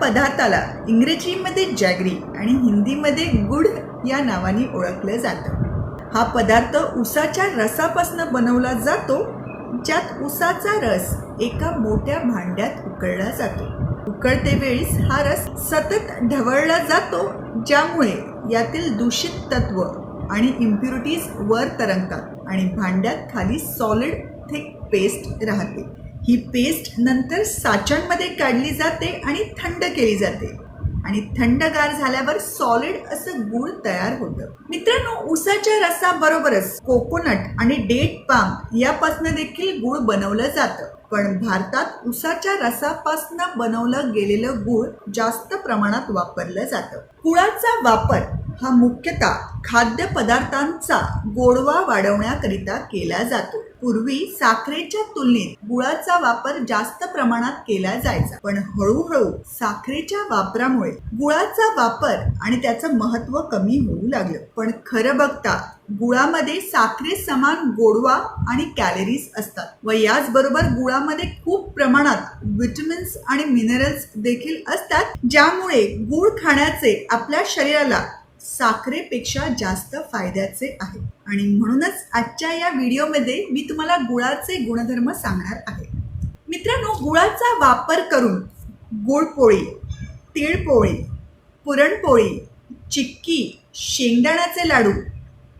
पदार्थाला इंग्रजीमध्ये जॅगरी आणि हिंदीमध्ये गुड या नावाने ओळखलं जातं. हा पदार्थ उसाच्या रसापासून बनवला जातो ज्यात उसाचा रस एका मोठ्या भांड्यात उकळला जातो. उकळते वेळीस हा रस सतत ढवळला जातो ज्यामुळे यातील दूषित तत्व आणि इम्प्युरिटीज वर तरंगतात आणि भांड्यात खाली सॉलिड थिक पेस्ट राहते. ही पेस्ट नंतर साच्यांमध्ये काढली जाते आणि थंड केली जाते. आणि थंडगार झाल्यावर सॉलिड असं गुळ तयार होतं. मित्रांनो उसाच्या रसाबरोबरच कोकोनट आणि डेट पाम यापासून देखील गुळ बनवलं जातं. पण भारतात उसाच्या रसापासून बनवलं गेलेलं गुळ जास्त प्रमाणात वापरलं जातं. गुळाचा वापर हा मुख्यतः खाद्यपदार्थांचा गोडवा वाढवण्याकरिता केला जातो. पूर्वी साखरेच्या तुलनेत गुळाचा वापर जास्त प्रमाणात केला जायचा. पण हळूहळू साखरेच्या वापरामुळे गुळाचा वापर आणि त्याचं महत्त्व कमी होऊ लागलं. पण खरं बघता गुळामध्ये साखरे समान गोडवा आणि कॅलरीज असतात व याचबरोबर गुळामध्ये खूप प्रमाणात विटमिन्स आणि मिनरल्स देखील असतात ज्यामुळे गुळ खाण्याचे आपल्या शरीराला साखरेपेक्षा जास्त फायद्याचे आहे. आणि म्हणूनच आजच्या या व्हिडिओमध्ये मी तुम्हाला गुळाचे गुणधर्म सांगणार आहे. मित्रांनो गुळाचा वापर करून गुळपोळी तिळपोळी पुरणपोळी चिक्की शेंगदाण्याचे लाडू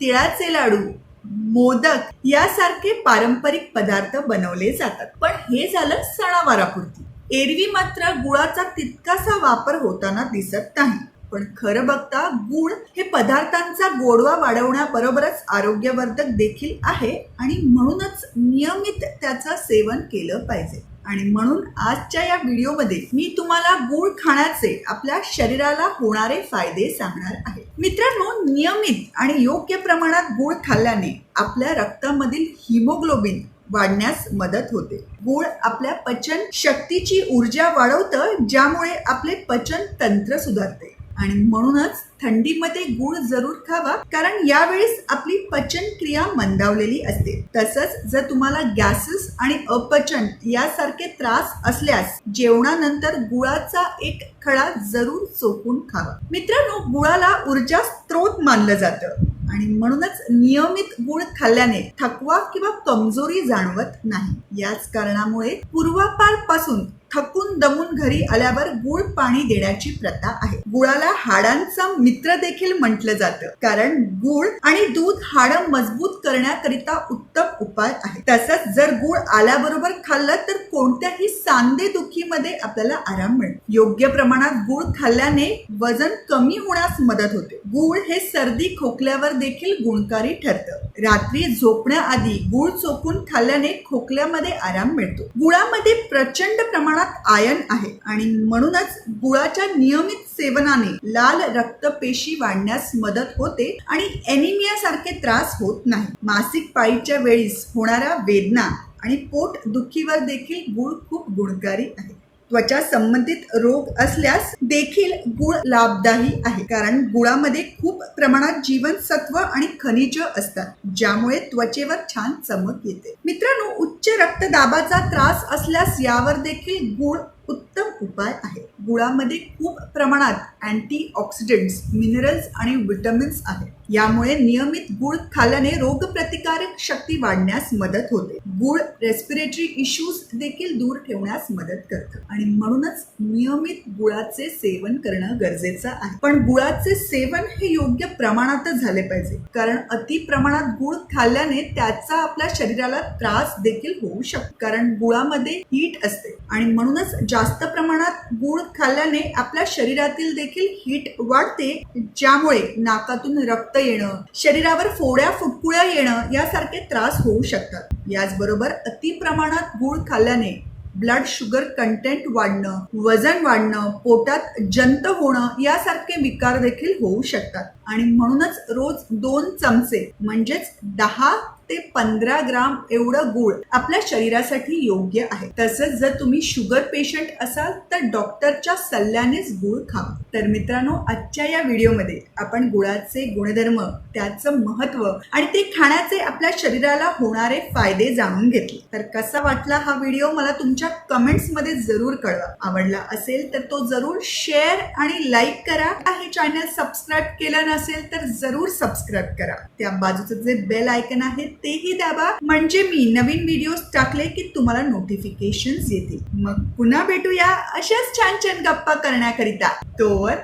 तिळाचे लाडू मोदक यासारखे पारंपरिक पदार्थ बनवले जातात. पण हे झालं सणावारापुरती. एरवी मात्र गुळाचा तितकासा वापर होताना दिसत नाही. पण खरं बघता गुळ हे पदार्थांचा गोडवा वाढवण्याबरोबरच आरोग्यवर्धक देखील आहे आणि म्हणूनच नियमित त्याचं सेवन केलं पाहिजे. आणि म्हणून आजच्या या व्हिडिओमध्ये मी तुम्हाला गुळ खाण्याचे आपल्या शरीराला होणारे फायदे सांगणार आहे. मित्रांनो नियमित आणि योग्य प्रमाणात गुळ खाल्ल्याने आपल्या रक्तामधील हिमोग्लोबिन वाढण्यास मदत होते. गुळ आपल्या पचन शक्तीची ऊर्जा वाढवतं ज्यामुळे आपले पचन तंत्र सुधारते. आणि म्हणूनच थंडीमध्ये गुळ जरूर खावा कारण यावेळेस आपली पचन क्रिया मंदावलेली असते. तसंच जर तुम्हाला गॅसेस आणि अपचन यासारखे त्रास असल्यास जेवणानंतर गुळाचा एक खडा जरूर चोपून खावा. मित्रांनो गुळाला ऊर्जा स्त्रोत मानलं जातं आणि म्हणूनच नियमित गुळ खाल्ल्याने थकवा किंवा कमजोरी जाणवत नाही. याच कारणामुळे पूर्वापारपासून थकून दमून घरी आल्यावर गुळ पाणी देण्याची प्रथा आहे. गुळाला हाडांचा मित्र देखील म्हटलं जातं. कारण गुळ आणि दूध हाडं मजबूत करण्याकरिता उत्तम उपाय आहे. तसंच जर गुळ आल्याबरोबर खाल्लं तर कोणत्याही सांधे दुखीमध्ये आपल्याला आराम मिळेल योग्य प्रमाणात गुळ खाल्ल्याने वजन कमी होण्यास मदत होते. गुळ हे सर्दी खोकल्यावर देखील गुणकारी ठरतं. रात्री झोपण्याआधी गुळ चोखून खाल्ल्याने खोकल्यामध्ये आराम मिळतो. गुळामध्ये प्रचंड प्रमाणात आयन आहे आणि म्हणूनच गुळाच्या नियमित सेवनाने लाल रक्तपेशी वाढण्यास मदत होते आणि एनिमिया सारखे त्रास होत नाही. मासिक पाळीच्या वेळीस होणाऱ्या वेदना आणि पोट दुखीवर देखील गुळ खूप गुणकारी आहे. त्वचा संबंधित रोग असल्यास देखील गुळ लाभदायी आहे. कारण गुळामध्ये खूप प्रमाणात जीवनसत्व आणि खनिज असतात ज्यामुळे त्वचेवर छान चमक येते. मित्रांनो उच्च रक्तदाबाचा त्रास असल्यास यावर देखील गुळ उत्तम उपाय आहे. गुळामध्ये खूप प्रमाणात अँटी ऑक्सिडंट्स मिनरल्स आणि विटामिन्स आहेत यामुळे नियमित गुळ खाल्ल्याने रोगप्रतिकारक शक्ती वाढण्यास मदत होते. गुळ रेस्पिरेटरी इश्यूज देखील दूर ठेवण्यास मदत करतं. आणि म्हणूनच नियमित गुळाचे सेवन करणं गरजेचं आहे. पण गुळाचे सेवन हे योग्य प्रमाणातच झाले पाहिजे. कारण अति प्रमाणात गुळ खाल्ल्याने त्याचा आपल्या शरीराला त्रास देखील होऊ शकतो. कारण गुळामध्ये हीट असते. आणि म्हणूनच जास्त प्रमाणात गुळ खाल्ल्याने आपल्या शरीरातील देखील हीट वाढते ज्यामुळे नाकातून रक्त येणं शरीरावर फोड्या फुटकुळ्या येणं यासारखे त्रास होऊ शकतात. याचबरोबर अति प्रमाणात गुळ खाल्ल्याने ब्लड शुगर कंटेंट वाढणं वजन वाढणं पोटात जंत होणं यासारखे विकार देखील होऊ शकतात. आणि म्हणूनच रोज दोन चमचे म्हणजेच दहा ते पंधरा ग्राम एवढं गुळ आपल्या शरीरासाठी योग्य आहे. तसंच जर तुम्ही शुगर पेशंट असाल तर डॉक्टरच्या सल्ल्यानेच गुळ खा. तर मित्रांनो आजच्या या व्हिडिओमध्ये आपण गुळाचे गुणधर्म त्याचं महत्त्व आणि ते खाण्याचे आपल्या शरीराला होणारे फायदे जाणून घेतले. तर कसा वाटला हा व्हिडिओ मला तुमच्या कमेंट्समध्ये जरूर कळवा. आवडला असेल तर तो जरूर शेअर आणि लाईक करा. हे चॅनल सबस्क्राईब केलं नसेल तर जरूर सबस्क्राईब करा. त्या बाजूचं जे बेल आयकन आहे तेही दाबा. म्हणजे मी नवीन व्हिडिओज टाकले की तुम्हाला नोटिफिकेशन येतील. मग पुन्हा भेटूया अशाच छान छान गप्पा करण्याकरिता. तोवर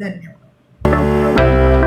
धन्यवाद.